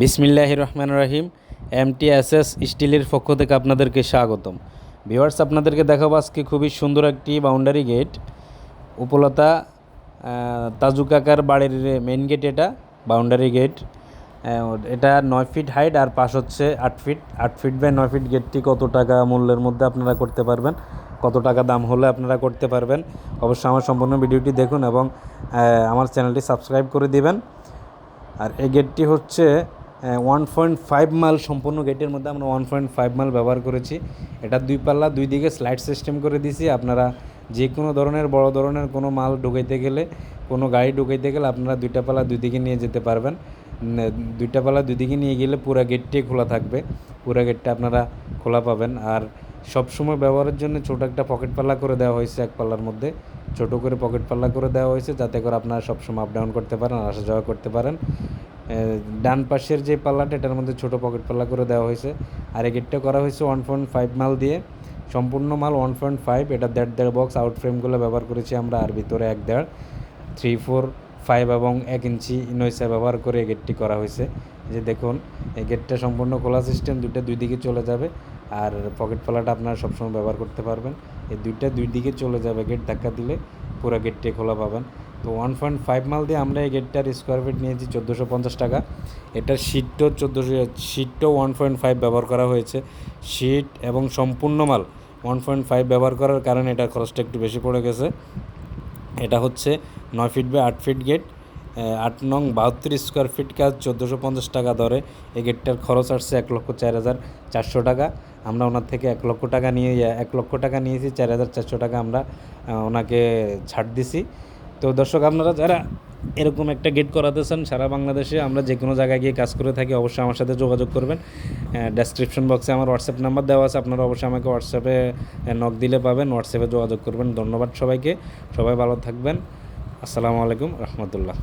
বিসমিল্লাহ রহমান রাহিম এমটিএসএস স্টিলের পক্ষ থেকে আপনাদেরকে স্বাগতম। ভিওয়ার্স আপনাদেরকে দেখাবো আজকে খুবই সুন্দর একটি বাউন্ডারি গেট। উপলতা আহ, তাজু কাকার বাড়ির মেন গেট এটা বাউন্ডারি গেট। এটা নয় ফিট হাইট আর পাশ হচ্ছে আট ফিট। আট ফিট বাই নয় ফিট গেটটি কত টাকা মূল্যের মধ্যে আপনারা করতে পারবেন? কত টাকা দাম হলে আপনারা করতে পারবেন? অবশ্যই আমার সম্পূর্ণ ভিডিওটি দেখুন এবং আমার চ্যানেলটি সাবস্ক্রাইব করে দিবেন। আর এই গেটটি হচ্ছে ওয়ান পয়েন্ট ফাইভ মাইল সম্পূর্ণ গেটের মধ্যে আমরা ওয়ান পয়েন্ট ফাইভ মাইল ব্যবহার করেছি। এটা দুই পাল্লা, দুই দিকে স্লাইড সিস্টেম করে দিয়েছি। আপনারা যে কোনো ধরনের, বড় ধরনের কোনো মাল ঢুকাইতে গেলে, কোনো গাড়ি ঢুকাইতে গেলে আপনারা দুইটা পাল্লা দুই দিকে নিয়ে যেতে পারবেন। দুইটা পাল্লা দুই দিকে নিয়ে গেলে পুরো গেটটি খোলা থাকবে। পুরো গেটটা আপনারা খোলা পাবেন। আর সব সময় ব্যবহারের জন্য ছোট একটা পকেট পাল্লা করে দেওয়া হয়েছে এক পাল্লার মধ্যে। ছোট করে পকেট পাল্লা করে দেওয়া হয়েছে যাতে করে আপনারা সবসময় আপ ডাউন করতে পারেন আসা যাওয়া করতে পারেন। ডান পাশের যে পাল্লাটা, এটার মধ্যে ছোট পকেট পাল্লা করে দেওয়া হয়েছে। আর এই গেটটা করা হয়েছে ওয়ান পয়েন্ট ফাইভ মাল দিয়ে। সম্পূর্ণ মাল ওয়ান পয়েন্ট ফাইভ এটা দেড় দেড় বক্স আউট ফ্রেমগুলো ব্যবহার করেছি আমরা, আর ভিতরে এক দেড় থ্রি ফোর ফাইভ এবং এক ইঞ্চি ইনয়েসা ব্যবহার করে এই গেটটি করা হয়েছে। যে দেখুন, এই গেটটা সম্পূর্ণ খোলা সিস্টেম দুইটা দুই দিকে চলে যাবে। আর পকেট পাল্লাটা আপনারা সবসময় ব্যবহার করতে পারবেন। এই দুইটা দুই দিকে চলে যাবে গেট ধাক্কা দিলে, পুরো গেটটি খোলা পাবেন। তো ওয়ান পয়েন্ট ফাইভ মাল দিয়ে আমরা এই গেটটার স্কোয়ার ফিট নিয়েছি চোদ্দোশো পঞ্চাশ টাকা। এটার সিটটাও চোদ্দোশো সিটটাও ওয়ান পয়েন্ট ফাইভ ব্যবহার করা হয়েছে। সিট এবং সম্পূর্ণ মাল ওয়ান পয়েন্ট ফাইভ ব্যবহার করার কারণে এটার খরচটা একটু বেশি পড়ে গেছে। এটা হচ্ছে নয় ফিট বাই আট ফিট গেট আট নং বাহাত্তর স্কোয়ার ফিট কাজ চোদ্দোশো পঞ্চাশ টাকা ধরে। এই গেটটার খরচ আসছে এক লক্ষ চার হাজার চারশো টাকা। আমরা ওনার থেকে এক লক্ষ টাকা নিয়ে, এক লক্ষ টাকা নিয়েছি, চার হাজার চারশো টাকা আমরা ওনাকে ছাড় দিছি। তো দর্শক, আপনারা যারা এরকম একটা গেট করাতে চান সারা বাংলাদেশে, আমরা যে কোনো জায়গায় গিয়ে কাজ করে থাকি, অবশ্যই আমার সাথে যোগাযোগ করবেন। ডেসক্রিপশন বক্সে আমার হোয়াটসঅ্যাপ নাম্বার দেওয়া আছে, আপনারা অবশ্যই আমাকে হোয়াটসঅ্যাপে নক দিলে পাবেন হোয়াটসঅ্যাপে যোগাযোগ করবেন। ধন্যবাদ সবাইকে, সবাই ভালো থাকবেন। আসসালামু আলাইকুম, রহমতুল্লাহ।